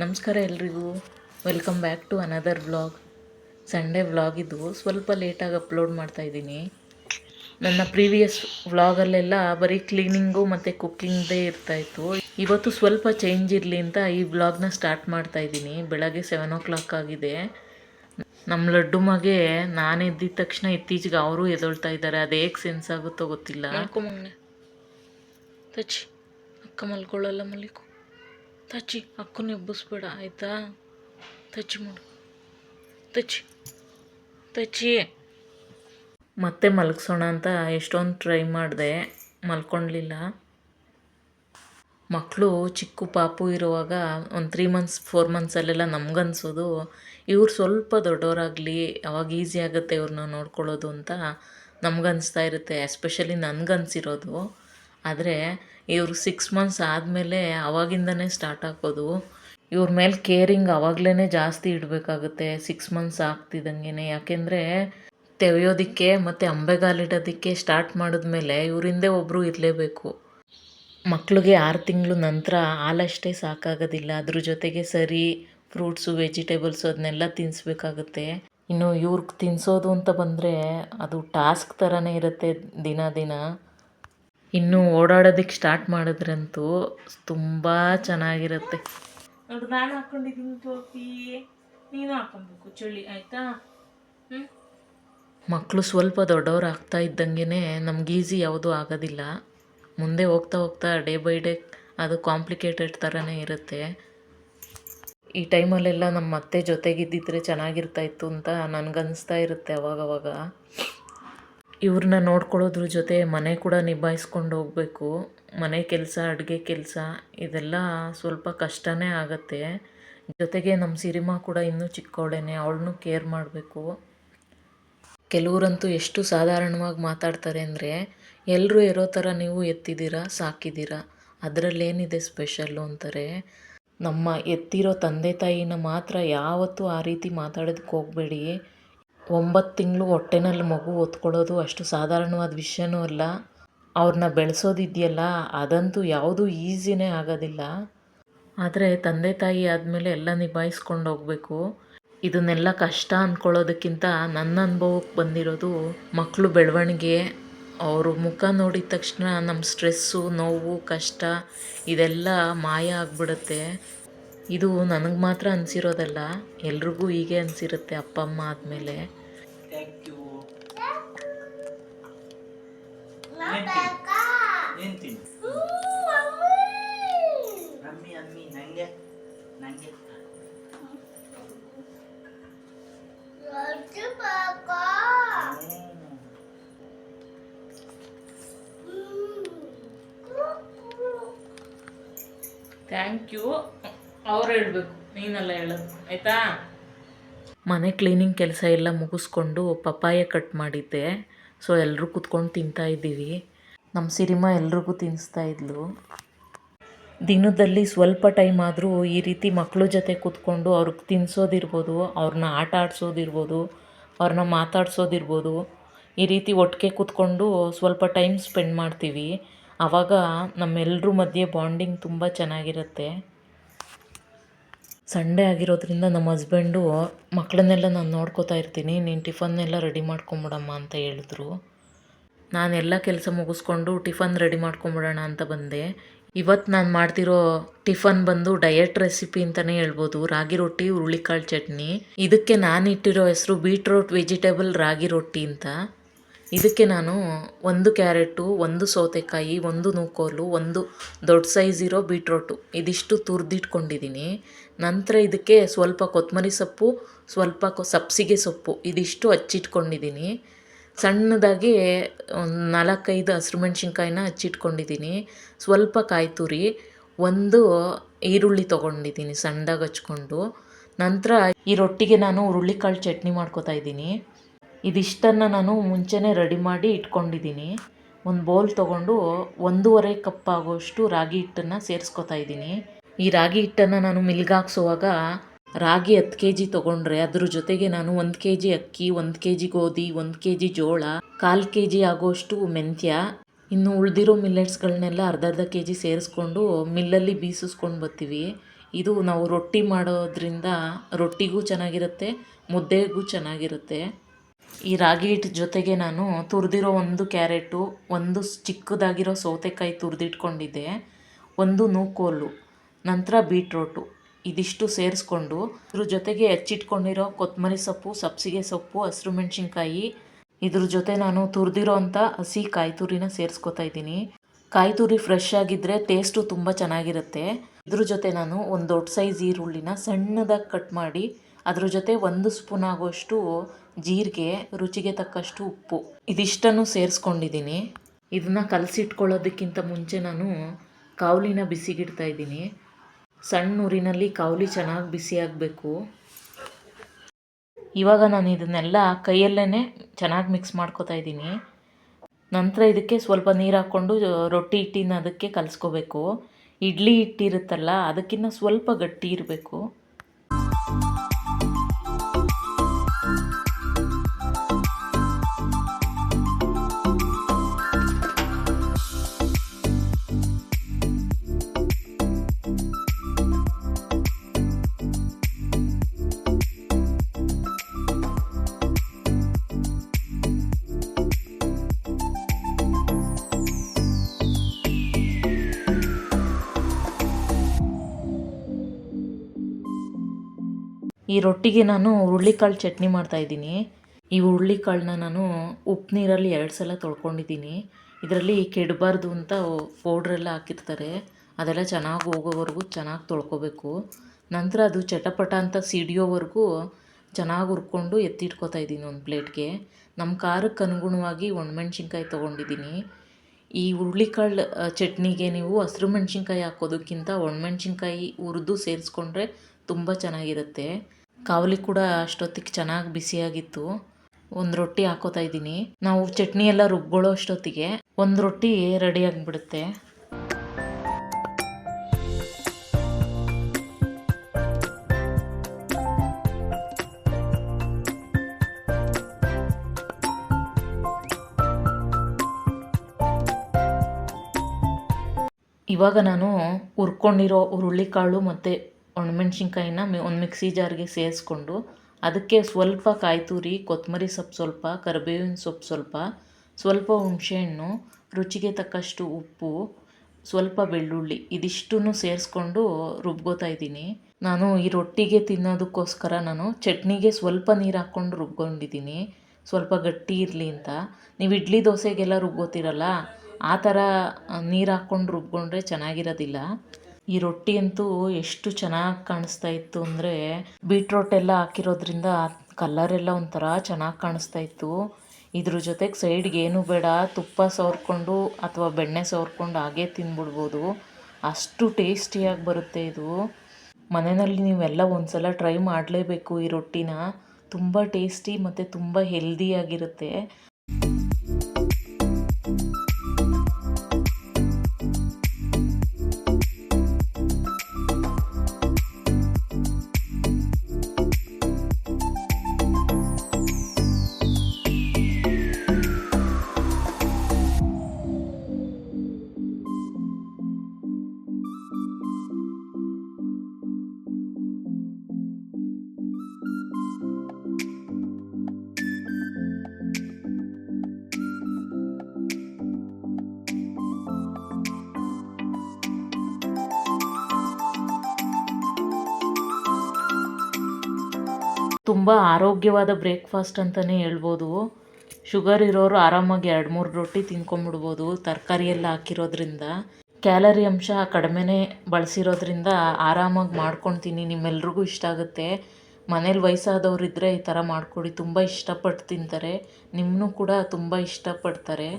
ನಮಸ್ಕಾರ ಎಲ್ರಿಗೂ. Welcome back to another vlog Sunday vlog ಇದು. ಸ್ವಲ್ಪ ಲೇಟಾಗಿ ಅಪ್ಲೋಡ್ ಮಾಡ್ತಾ ಇದ್ದೀನಿ. ನನ್ನ ಪ್ರೀವಿಯಸ್ ವ್ಲಾಗಲ್ಲೆಲ್ಲ ಬರೀ ಕ್ಲೀನಿಂಗು ಮತ್ತು ಕುಕ್ಕಿಂಗ್ದೇ ಇರ್ತಾಯಿತ್ತು ಇವತ್ತು ಸ್ವಲ್ಪ ಚೇಂಜ್ ಇರಲಿ ಅಂತ ಈ ವ್ಲಾಗ್ನ ಸ್ಟಾರ್ಟ್ ಮಾಡ್ತಾ ಇದ್ದೀನಿ. ಬೆಳಗ್ಗೆ ಸೆವೆನ್ ಓ ಕ್ಲಾಕ್ ಆಗಿದೆ. ನಮ್ಮ ಲಡ್ಡು ಮಗೆ ನಾನು ಎದ್ದಿದ ತಕ್ಷಣ ಇತ್ತೀಚೆಗೆ ಅವರು ಎದೊಳ್ತಾ ಇದ್ದಾರೆ. ಅದು ಹೇಗೆ ಸೆನ್ಸ್ ಆಗುತ್ತೋ ಗೊತ್ತಿಲ್ಲ. ಅಕ್ಕ ಮಲ್ಕೊಳ್ಳಲ್ಲ ಮಲ್ಲಿಕು. ತಚ್ಚಿ, ಅಕ್ಕನ ಎಬ್ಬಿಸ್ಬೇಡ, ಆಯಿತಾ? ತಚ್ಚಿ ಮಾಡು. ತಚ್ಚಿ. ತಚ್ಚಿ. ಮತ್ತೆ ಮಲಗಿಸೋಣ ಅಂತ ಎಷ್ಟೊಂದು ಟ್ರೈ ಮಾಡಿದೆ ಮಲ್ಕೊಳ್ಲಿಲ್ಲ ಮಕ್ಕಳು ಚಿಕ್ಕ ಪಾಪು ಇರುವಾಗ ಒಂದು ತ್ರೀ ಮಂತ್ಸ್ ಫೋರ್ ಮಂತ್ಸಲ್ಲೆಲ್ಲ ನಮ್ಗನ್ಸೋದು, ಇವ್ರು ಸ್ವಲ್ಪ ದೊಡ್ಡವರಾಗಲಿ ಅವಾಗ ಈಸಿ ಆಗುತ್ತೆ ಇವ್ರನ್ನ ನೋಡ್ಕೊಳ್ಳೋದು ಅಂತ ನಮ್ಗನ್ಸ್ತಾ ಇರುತ್ತೆ ಎಸ್ಪೆಷಲಿ ನನಗನ್ಸಿರೋದು. ಆದರೆ ಇವರು ಸಿಕ್ಸ್ ಮಂತ್ಸ್ ಆದಮೇಲೆ ಅವಾಗಿಂದನೇ ಸ್ಟಾರ್ಟ್ ಹಾಕೋದು. ಇವ್ರ ಮೇಲೆ ಕೇರಿಂಗ್ ಆವಾಗಲೇ ಜಾಸ್ತಿ ಇಡಬೇಕಾಗುತ್ತೆ. ಸಿಕ್ಸ್ ಮಂತ್ಸ್ ಆಗ್ತಿದ್ದಂಗೆ ಯಾಕೆಂದರೆ ತೆವೆಯೋದಕ್ಕೆ ಮತ್ತು ಅಂಬೆಗಾಲಿಡೋದಕ್ಕೆ ಸ್ಟಾರ್ಟ್ ಮಾಡಿದ್ಮೇಲೆ ಇವರಿಂದ ಒಬ್ಬರು ಇರಲೇಬೇಕು. ಮಕ್ಕಳಿಗೆ ಆರು ತಿಂಗಳು ನಂತರ ಹಾಲಷ್ಟೇ ಸಾಕಾಗೋದಿಲ್ಲ. ಅದ್ರ ಜೊತೆಗೆ ಸರಿ ಫ್ರೂಟ್ಸು ವೆಜಿಟೇಬಲ್ಸು ಅದನ್ನೆಲ್ಲ ತಿನ್ನಿಸ್ಬೇಕಾಗುತ್ತೆ ಇನ್ನು ಇವ್ರಿಗೆ ತಿನ್ನಿಸೋದು ಅಂತ ಬಂದರೆ ಅದು ಟಾಸ್ಕ್ ಥರನೇ ಇರುತ್ತೆ ದಿನ ದಿನ. ಇನ್ನು ಓಡಾಡೋದಕ್ಕೆ ಸ್ಟಾರ್ಟ್ ಮಾಡಿದ್ರಂತೂ ತುಂಬ ಚೆನ್ನಾಗಿರುತ್ತೆ. ನೋಡು ನಾನು ಹಾಕೊಂಡಿದ್ದೀನಿ ಟೋಪಿ. ನೀನು ಹಾಕೊಬೇಕು ಚಳಿ ಆಯಿತಾ? ಹ್ಞೂ ಮಕ್ಕಳು ಸ್ವಲ್ಪ ದೊಡ್ಡವ್ರು ಆಗ್ತಾ ಇದ್ದಂಗೆ ನಮ್ಗೆ ಈಸಿ ಯಾವುದೂ ಆಗೋದಿಲ್ಲ. ಮುಂದೆ ಹೋಗ್ತಾ ಹೋಗ್ತಾ ಡೇ ಬೈ ಡೇ ಅದು ಕಾಂಪ್ಲಿಕೇಟೆಡ್ ಥರನೇ ಇರುತ್ತೆ. ಈ ಟೈಮಲ್ಲೆಲ್ಲ ನಮ್ಮ ಅತ್ತೆ ಜೊತೆಗಿದ್ದಿದ್ರೆ ಚೆನ್ನಾಗಿರ್ತಾ ಇತ್ತು ಅಂತ ನನಗನ್ನಿಸ್ತಾ ಇರುತ್ತೆ ಅವಾಗವಾಗ. ಇವ್ರನ್ನ ನೋಡ್ಕೊಳ್ಳೋದ್ರ ಜೊತೆ ಮನೆ ಕೂಡ ನಿಭಾಯಿಸ್ಕೊಂಡು ಹೋಗಬೇಕು. ಮನೆ ಕೆಲಸ, ಅಡುಗೆ ಕೆಲಸ, ಇದೆಲ್ಲ ಸ್ವಲ್ಪ ಕಷ್ಟನೇ ಆಗುತ್ತೆ. ಜೊತೆಗೆ ನಮ್ಮ ಸಿರಿಮಾ ಕೂಡ ಇನ್ನೂ ಚಿಕ್ಕವಳೇನೆ ಅವಳನ್ನೂ ಕೇರ್ ಮಾಡಬೇಕು. ಕೆಲವರಂತೂ ಎಷ್ಟು ಸಾಧಾರಣವಾಗಿ ಮಾತಾಡ್ತಾರೆ ಅಂದರೆ ಎಲ್ಲರೂ ಇರೋ ಥರ ನೀವು ಎತ್ತಿದ್ದೀರಾ, ಸಾಕಿದ್ದೀರಾ, ಅದರಲ್ಲೇನಿದೆ ಸ್ಪೆಷಲ್ಲು ಅಂತಾರೆ. ನಮ್ಮ ಎತ್ತಿರೋ ತಂದೆ ತಾಯಿನ ಮಾತ್ರ ಯಾವತ್ತೂ ಆ ರೀತಿ ಮಾತಾಡೋದಕ್ಕೆ ಹೋಗಬೇಡಿ. ಒಂಬತ್ತು ತಿಂಗಳು ಹೊಟ್ಟೆನಲ್ಲಿ ಮಗು ಹೊತ್ಕೊಳ್ಳೋದು ಅಷ್ಟು ಸಾಧಾರಣವಾದ ವಿಷಯನೂ ಅಲ್ಲ. ಅವ್ರನ್ನ ಬೆಳೆಸೋದಿದೆಯಲ್ಲ, ಅದಂತೂ ಯಾವುದೂ ಈಸಿನೇ ಆಗೋದಿಲ್ಲ. ಆದರೆ ತಂದೆ ತಾಯಿ ಆದಮೇಲೆ ಎಲ್ಲ ನಿಭಾಯಿಸ್ಕೊಂಡು ಹೋಗಬೇಕು. ಇದನ್ನೆಲ್ಲ ಕಷ್ಟ ಅಂದ್ಕೊಳ್ಳೋದಕ್ಕಿಂತ ನನ್ನ ಅನುಭವಕ್ಕೆ ಬಂದಿರೋದು ಮಕ್ಕಳು ಬೆಳವಣಿಗೆ, ಅವರು ಮುಖ ನೋಡಿದ ತಕ್ಷಣ ನಮ್ಮ ಸ್ಟ್ರೆಸ್ಸು, ನೋವು, ಕಷ್ಟ ಇದೆಲ್ಲ ಮಾಯ ಆಗಿಬಿಡುತ್ತೆ. ಇದು ನನಗೆ ಮಾತ್ರ ಅನಿಸಿರೋದಲ್ಲ, ಎಲ್ರಿಗೂ ಹೀಗೆ ಅನಿಸಿರುತ್ತೆ ಅಪ್ಪ, ಅಮ್ಮ ಆದಮೇಲೆ. ಅಮ್ಮಿ. ಅಮ್ಮಿ ನಂಗೆ ನಂಗೆ. ಹ್ಮ್. ಥ್ಯಾಂಕ್ ಯು ಅವ್ರು ಹೇಳಬೇಕು ನೀನೆಲ್ಲ ಹೇಳೋದು ಆಯಿತಾ? ಮನೆ ಕ್ಲೀನಿಂಗ್ ಕೆಲಸ ಎಲ್ಲ ಮುಗಿಸ್ಕೊಂಡು ಪಪ್ಪಾಯ ಕಟ್ ಮಾಡಿದ್ದೆ. ಸೊ ಎಲ್ಲರೂ ಕೂತ್ಕೊಂಡು ತಿಂತಾ ಇದ್ದೀವಿ. ನಮ್ಮ ಸಿರಿಮಾ ಎಲ್ರಿಗೂ ತಿನ್ನಿಸ್ತಾ ಇದ್ಲು. ದಿನದಲ್ಲಿ ಸ್ವಲ್ಪ ಟೈಮ್ ಆದರೂ ಈ ರೀತಿ ಮಕ್ಕಳ ಜೊತೆ ಕೂತ್ಕೊಂಡು ಅವ್ರಿಗೆ ತಿನ್ನಿಸೋದಿರ್ಬೋದು ಅವ್ರನ್ನ ಆಟ ಆಡಿಸೋದಿರ್ಬೋದು ಅವ್ರನ್ನ ಮಾತಾಡ್ಸೋದಿರ್ಬೋದು, ಈ ರೀತಿ ಒಟ್ಟಿಗೆ ಕೂತ್ಕೊಂಡು ಸ್ವಲ್ಪ ಟೈಮ್ ಸ್ಪೆಂಡ್ ಮಾಡ್ತೀವಿ. ಆವಾಗ ನಮ್ಮೆಲ್ಲರ ಮಧ್ಯೆ ಬಾಂಡಿಂಗ್ ತುಂಬ ಚೆನ್ನಾಗಿರುತ್ತೆ. ಸಂಡೇ ಆಗಿರೋದ್ರಿಂದ ನಮ್ಮ ಹಸ್ಬೆಂಡು ಮಕ್ಕಳನ್ನೆಲ್ಲ ನಾನು ನೋಡ್ಕೋತಾ ಇರ್ತೀನಿ, ನೀನು ಟಿಫನ್ನೆಲ್ಲ ರೆಡಿ ಮಾಡ್ಕೊಂಬಿಡಮ್ಮ ಅಂತ ಹೇಳಿದ್ರು. ನಾನೆಲ್ಲ ಕೆಲಸ ಮುಗಿಸ್ಕೊಂಡು ಟಿಫನ್ ರೆಡಿ ಮಾಡ್ಕೊಂಬಿಡೋಣ ಅಂತ ಬಂದೆ. ಇವತ್ತು ನಾನು ಮಾಡ್ತಿರೋ ಟಿಫನ್ ಬಂದು ಡಯಟ್ ರೆಸಿಪಿ ಅಂತಲೇ ಹೇಳ್ಬೋದು. ರಾಗಿ ರೊಟ್ಟಿ, ಹುರುಳಿಕಾಳು ಚಟ್ನಿ. ಇದಕ್ಕೆ ನಾನು ಇಟ್ಟಿರೋ ಹೆಸರು ಬೀಟ್ರೋಟ್ ವೆಜಿಟೇಬಲ್ ರಾಗಿ ರೊಟ್ಟಿ ಅಂತ. ಇದಕ್ಕೆ ನಾನು ಒಂದು ಕ್ಯಾರೆಟು ಒಂದು ಸೌತೆಕಾಯಿ, ಒಂದು ನೂಕೋಲು, ಒಂದು ದೊಡ್ಡ ಸೈಜ್ ಇರೋ ಬೀಟ್ರೋಟು. ಇದಿಷ್ಟು ತುರಿದಿಟ್ಕೊಂಡಿದ್ದೀನಿ ನಂತರ ಇದಕ್ಕೆ ಸ್ವಲ್ಪ ಕೊತ್ತಂಬರಿ ಸೊಪ್ಪು, ಸ್ವಲ್ಪ ಕೊ ಸಬ್ಸಿಗೆ ಸೊಪ್ಪು, ಇದಿಷ್ಟು ಹಚ್ಚಿಟ್ಕೊಂಡಿದ್ದೀನಿ ಸಣ್ಣದಾಗಿ ಒಂದು ನಾಲ್ಕೈದು ಹಸಿರು ಮೆಣಸಿನ್ಕಾಯಿನ ಹಚ್ಚಿಟ್ಕೊಂಡಿದ್ದೀನಿ ಸ್ವಲ್ಪ ಕಾಯಿ ತುರಿ, ಒಂದು ಈರುಳ್ಳಿ ತೊಗೊಂಡಿದ್ದೀನಿ ಸಣ್ಣದಾಗಿ ಹಚ್ಕೊಂಡು. ನಂತರ ಈ ರೊಟ್ಟಿಗೆ ನಾನು ಹುರುಳಿಕಾಳು ಚಟ್ನಿ ಮಾಡ್ಕೊತಾ ಇದ್ದೀನಿ ಇದಿಷ್ಟನ್ನು ನಾನು ಮುಂಚೆನೇ ರೆಡಿ ಮಾಡಿ ಇಟ್ಕೊಂಡಿದ್ದೀನಿ. ಒಂದು ಬೌಲ್ ತೊಗೊಂಡು ಒಂದೂವರೆ ಕಪ್ ಆಗೋಷ್ಟು ರಾಗಿ ಹಿಟ್ಟನ್ನು ಸೇರಿಸ್ಕೊತಾ ಇದ್ದೀನಿ. ಈ ರಾಗಿ ಹಿಟ್ಟನ್ನು ನಾನು ಮಿಲ್ಗೆ ಹಾಕ್ಸೋವಾಗ ರಾಗಿ ಹತ್ತು ಕೆ ಜಿ ತೊಗೊಂಡ್ರೆ ಅದ್ರ ಜೊತೆಗೆ ನಾನು ಒಂದು ಕೆ ಜಿ ಅಕ್ಕಿ, ಒಂದು ಕೆ ಜಿ ಗೋಧಿ, ಒಂದು ಕೆ ಜಿ ಜೋಳ, ಕಾಲು ಕೆ ಜಿ ಆಗೋಷ್ಟು ಮೆಂತ್ಯ, ಇನ್ನು ಉಳಿದಿರೋ ಮಿಲ್ಲೆಟ್ಸ್ಗಳನ್ನೆಲ್ಲ ಅರ್ಧ ಅರ್ಧ ಕೆ ಜಿ ಸೇರಿಸ್ಕೊಂಡು ಮಿಲ್ಲಲ್ಲಿ ಬೀಸಿಸ್ಕೊಂಡು ಬರ್ತೀವಿ. ಇದು ನಾವು ರೊಟ್ಟಿ ಮಾಡೋದ್ರಿಂದ ರೊಟ್ಟಿಗೂ ಚೆನ್ನಾಗಿರುತ್ತೆ, ಮುದ್ದೆಗೂ ಚೆನ್ನಾಗಿರುತ್ತೆ. ಈ ರಾಗಿ ಹಿಟ್ಟು ಜೊತೆಗೆ ನಾನು ತುರಿದಿರೋ ಒಂದು ಕ್ಯಾರೆಟು, ಒಂದು ಚಿಕ್ಕದಾಗಿರೋ ಸೌತೆಕಾಯಿ ತುರಿದಿಟ್ಕೊಂಡಿದ್ದೆ. ಒಂದು ನೂಕೋಲು, ನಂತರ ಬೀಟ್ರೋಟು. ಇದಿಷ್ಟು ಸೇರಿಸ್ಕೊಂಡು ಇದ್ರ ಜೊತೆಗೆ ಹೆಚ್ಚಿಟ್ಕೊಂಡಿರೋ ಕೊತ್ತಂಬರಿ ಸೊಪ್ಪು, ಸಬ್ಸಿಗೆ ಸೊಪ್ಪು, ಹಸಿರು ಮೆಣಸಿನ್ಕಾಯಿ. ಇದ್ರ ಜೊತೆ ನಾನು ತುರಿದಿರೋ ಅಂಥ ಹಸಿ ಕಾಯಿ ತುರಿನ ಸೇರಿಸ್ಕೊತಾ ಇದ್ದೀನಿ. ಕಾಯಿ ತುರಿ ಫ್ರೆಶ್ ಆಗಿದ್ದರೆ ಟೇಸ್ಟು ತುಂಬ ಚೆನ್ನಾಗಿರುತ್ತೆ. ಇದ್ರ ಜೊತೆ ನಾನು ಒಂದು ದೊಡ್ಡ ಸೈಜ್ ಈರುಳ್ಳಿನ ಸಣ್ಣದಾಗಿ ಕಟ್ ಮಾಡಿ, ಅದ್ರ ಜೊತೆ ಒಂದು ಸ್ಪೂನ್ ಆಗುವಷ್ಟು ಜೀರಿಗೆ ರುಚಿಗೆ ತಕ್ಕಷ್ಟು ಉಪ್ಪು. ಇದಿಷ್ಟನ್ನು ಸೇರಿಸ್ಕೊಂಡಿದ್ದೀನಿ. ಇದನ್ನು ಕಲಸಿಟ್ಕೊಳ್ಳೋದಕ್ಕಿಂತ ಮುಂಚೆ ನಾನು ಕಾವಲಿನ ಬಿಸಿಗಿಡ್ತಾ ಇದ್ದೀನಿ. ಸಣ್ಣ ಊರಿನಲ್ಲಿ ಕಾವಲಿ ಚೆನ್ನಾಗಿ ಬಿಸಿ ಆಗಬೇಕು. ಇವಾಗ ನಾನು ಇದನ್ನೆಲ್ಲ ಕೈಯಲ್ಲೇ ಚೆನ್ನಾಗಿ ಮಿಕ್ಸ್ ಮಾಡ್ಕೊತಾ ಇದ್ದೀನಿ. ನಂತರ ಇದಕ್ಕೆ ಸ್ವಲ್ಪ ನೀರು ಹಾಕ್ಕೊಂಡು ರೊಟ್ಟಿ ಹಿಟ್ಟಿನ ಅದಕ್ಕೆ ಕಲಸ್ಕೋಬೇಕು. ಇಡ್ಲಿ ಹಿಟ್ಟಿರುತ್ತಲ್ಲ ಅದಕ್ಕಿಂತ ಸ್ವಲ್ಪ ಗಟ್ಟಿ ಇರಬೇಕು. ಈ ರೊಟ್ಟಿಗೆ ನಾನು ಹುರುಳಿಕಾಳು ಚಟ್ನಿ ಮಾಡ್ತಾಯಿದ್ದೀನಿ ಈ ಹುರುಳಿಕಾಳನ್ನ ನಾನು ಉಪ್ಪು ನೀರಲ್ಲಿ ಎರಡು ಸಲ ತೊಳ್ಕೊಂಡಿದ್ದೀನಿ. ಇದರಲ್ಲಿ ಕೆಡಬಾರ್ದು ಅಂತ ಪೌಡ್ರೆಲ್ಲ ಹಾಕಿರ್ತಾರೆ. ಅದೆಲ್ಲ ಚೆನ್ನಾಗಿ ಹೋಗೋವರೆಗೂ ಚೆನ್ನಾಗಿ ತೊಳ್ಕೊಬೇಕು. ನಂತರ ಅದು ಚಟಪಟ ಅಂತ ಸಿಡಿಯೋವರೆಗೂ ಚೆನ್ನಾಗಿ ಹುರ್ಕೊಂಡು ಎತ್ತಿಟ್ಕೊತಾ ಇದ್ದೀನಿ ಒಂದು ಪ್ಲೇಟ್ಗೆ. ನಮ್ಮ ಖಾರಕ್ಕೆ ಅನುಗುಣವಾಗಿ ಒಣಮೆಣ್ಸಿನ್ಕಾಯಿ ತೊಗೊಂಡಿದ್ದೀನಿ. ಈ ಹುರುಳಿಕಾಳು ಚಟ್ನಿಗೆ ನೀವು ಹಸಿರು ಮೆಣಸಿನ್ಕಾಯಿ ಹಾಕೋದಕ್ಕಿಂತ ಒಣಮೆಣ್ಸಿನ್ಕಾಯಿ ಹುರಿದು ಸೇರಿಸ್ಕೊಂಡ್ರೆ ತುಂಬ ಚೆನ್ನಾಗಿರುತ್ತೆ. ಕಾವಲಿ ಕೂಡ ಅಷ್ಟೊತ್ತಿಗೆ ಚೆನ್ನಾಗಿ ಬಿಸಿಯಾಗಿತ್ತು ಒಂದು ರೊಟ್ಟಿ ಹಾಕೋತಾ ಇದ್ದೀನಿ. ನಾವು ಚಟ್ನಿ ಎಲ್ಲ ರುಬ್ಕೊಳ್ಳೋ ಅಷ್ಟೊತ್ತಿಗೆ ಒಂದು ರೊಟ್ಟಿ ರೆಡಿ ಆಗಿಬಿಡುತ್ತೆ. ಇವಾಗ ನಾನು ಹುರ್ಕೊಂಡಿರೋ ಹುರುಳಿಕಾಳು ಮತ್ತು ಒಣಮೆಣ್ಸಿನ್ಕಾಯಿನ ಒಂದು ಮಿಕ್ಸಿ ಜಾರ್ಗೆ ಸೇರಿಸ್ಕೊಂಡು ಅದಕ್ಕೆ ಸ್ವಲ್ಪ ಕಾಯಿ ತುರಿ ಕೊತ್ತಂಬರಿ ಸೊಪ್ಪು ಸ್ವಲ್ಪ, ಕರಿಬೇವಿನ ಸೊಪ್ಪು ಸ್ವಲ್ಪ ಸ್ವಲ್ಪ ಹುಣಸೆಹಣ್ಣು ರುಚಿಗೆ ತಕ್ಕಷ್ಟು ಉಪ್ಪು, ಸ್ವಲ್ಪ ಬೆಳ್ಳುಳ್ಳಿ ಇದಿಷ್ಟನ್ನು ಸೇರಿಸ್ಕೊಂಡು ರುಬ್ಕೋತಾ ಇದ್ದೀನಿ. ನಾನು ಈ ರೊಟ್ಟಿಗೆ ತಿನ್ನೋದಕ್ಕೋಸ್ಕರ ನಾನು ಚಟ್ನಿಗೆ ಸ್ವಲ್ಪ ನೀರು ಹಾಕ್ಕೊಂಡು ರುಬ್ಕೊಂಡಿದ್ದೀನಿ. ಸ್ವಲ್ಪ ಗಟ್ಟಿ ಇರಲಿ ಅಂತ. ನೀವು ಇಡ್ಲಿ ದೋಸೆಗೆಲ್ಲ ರುಬ್ಬೋತಿರಲ್ಲ ಆ ಥರ ನೀರು ಹಾಕ್ಕೊಂಡು ರುಬ್ಕೊಂಡ್ರೆ ಚೆನ್ನಾಗಿರೋದಿಲ್ಲ. ಈ ರೊಟ್ಟಿ ಅಂತೂ ಎಷ್ಟು ಚೆನ್ನಾಗಿ ಕಾಣಿಸ್ತಾ ಇತ್ತು ಅಂದರೆ ಬೀಟ್ರೋಟ್ ಎಲ್ಲ ಹಾಕಿರೋದ್ರಿಂದ ಕಲರ್ ಎಲ್ಲ ಒಂಥರ ಚೆನ್ನಾಗಿ ಕಾಣಿಸ್ತಾ ಇತ್ತು. ಇದ್ರ ಜೊತೆಗೆ ಸೈಡ್ಗೆ ಏನು ಬೇಡ, ತುಪ್ಪ ಸವರ್ಕೊಂಡು ಅಥವಾ ಬೆಣ್ಣೆ ಸವರ್ಕೊಂಡು ಹಾಗೇ ತಿಂದ್ಬಿಡ್ಬೋದು ಅಷ್ಟು ಟೇಸ್ಟಿಯಾಗಿ ಬರುತ್ತೆ ಇದು. ಮನೆಯಲ್ಲಿ ನೀವೆಲ್ಲ ಒಂದ್ಸಲ ಟ್ರೈ ಮಾಡಲೇಬೇಕು ಈ ರೊಟ್ಟಿನ. ತುಂಬ ಟೇಸ್ಟಿ ಮತ್ತು ತುಂಬ ಹೆಲ್ದಿಯಾಗಿರುತ್ತೆ ತುಂಬ ಆರೋಗ್ಯವಾದ ಬ್ರೇಕ್ಫಾಸ್ಟ್ ಅಂತಲೇ ಹೇಳ್ಬೋದು. ಶುಗರ್ ಇರೋರು ಆರಾಮಾಗಿ ಎರಡು ಮೂರು ರೊಟ್ಟಿ ತಿನ್ಕೊಂಬಿಡ್ಬೋದು ತರಕಾರಿ ಎಲ್ಲ ಹಾಕಿರೋದ್ರಿಂದ. ಕ್ಯಾಲರಿ ಅಂಶ ಕಡಿಮೆನೇ ಬಳಸಿರೋದ್ರಿಂದ ಆರಾಮಾಗಿ ಮಾಡ್ಕೊತೀನಿ, ನಿಮ್ಮೆಲ್ರಿಗೂ ಇಷ್ಟ ಆಗುತ್ತೆ. ಮನೇಲಿ ವಯಸ್ಸಾದವ್ರು ಇದ್ದರೆ ಈ ಥರ ಮಾಡಿಕೊಡಿ, ತುಂಬ ಇಷ್ಟಪಟ್ಟು ತಿಂತಾರೆ. ನಿಮ್ಮನ್ನು ಕೂಡ ತುಂಬ ಇಷ್ಟಪಡ್ತಾರೆ.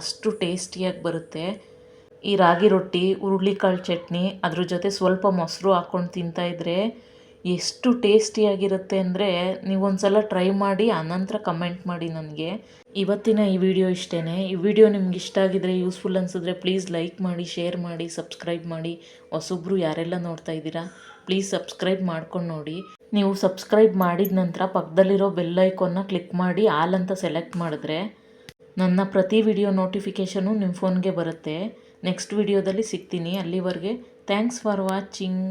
ಅಷ್ಟು ಟೇಸ್ಟಿಯಾಗಿ ಬರುತ್ತೆ. ಈ ರಾಗಿ ರೊಟ್ಟಿ, ಹುರುಳಿಕಾಳು ಚಟ್ನಿ, ಅದ್ರ ಜೊತೆ ಸ್ವಲ್ಪ ಮೊಸರು ಹಾಕ್ಕೊಂಡು ತಿಂತಾಯಿದ್ರೆ ಎಷ್ಟು ಟೇಸ್ಟಿಯಾಗಿರುತ್ತೆ ಅಂದರೆ ನೀವೊಂದು ಸಲ ಟ್ರೈ ಮಾಡಿ, ಆನಂತರ ಕಮೆಂಟ್ ಮಾಡಿ ನನಗೆ. ಇವತ್ತಿನ ಈ ವಿಡಿಯೋ ಇಷ್ಟೇ ಈ ವಿಡಿಯೋ ನಿಮ್ಗೆ ಇಷ್ಟ ಆಗಿದ್ರೆ, ಯೂಸ್ಫುಲ್ ಅನಿಸಿದ್ರೆ ಪ್ಲೀಸ್ ಲೈಕ್ ಮಾಡಿ, ಶೇರ್ ಮಾಡಿ, ಸಬ್ಸ್ಕ್ರೈಬ್ ಮಾಡಿ. ಹೊಸೊಬ್ರು ಯಾರೆಲ್ಲ ನೋಡ್ತಾ ಇದ್ದೀರಾ, ಪ್ಲೀಸ್ ಸಬ್ಸ್ಕ್ರೈಬ್ ಮಾಡ್ಕೊಂಡು ನೋಡಿ. ನೀವು ಸಬ್ಸ್ಕ್ರೈಬ್ ಮಾಡಿದ ನಂತರ ಪಕ್ಕದಲ್ಲಿರೋ ಬೆಲ್ ಐಕಾನ್ನ ಕ್ಲಿಕ್ ಮಾಡಿ, ಆಲ್ ಅಂತ ಸೆಲೆಕ್ಟ್ ಮಾಡಿದ್ರೆ ನನ್ನ ಪ್ರತಿ ವಿಡಿಯೋ ನೋಟಿಫಿಕೇಷನು ನಿಮ್ಮ ಫೋನ್ಗೆ ಬರುತ್ತೆ. ನೆಕ್ಸ್ಟ್ ವಿಡಿಯೋದಲ್ಲಿ ಸಿಗ್ತೀನಿ. ಅಲ್ಲಿವರೆಗೆ ಥ್ಯಾಂಕ್ಸ್ ಫಾರ್ ವಾಚಿಂಗ್.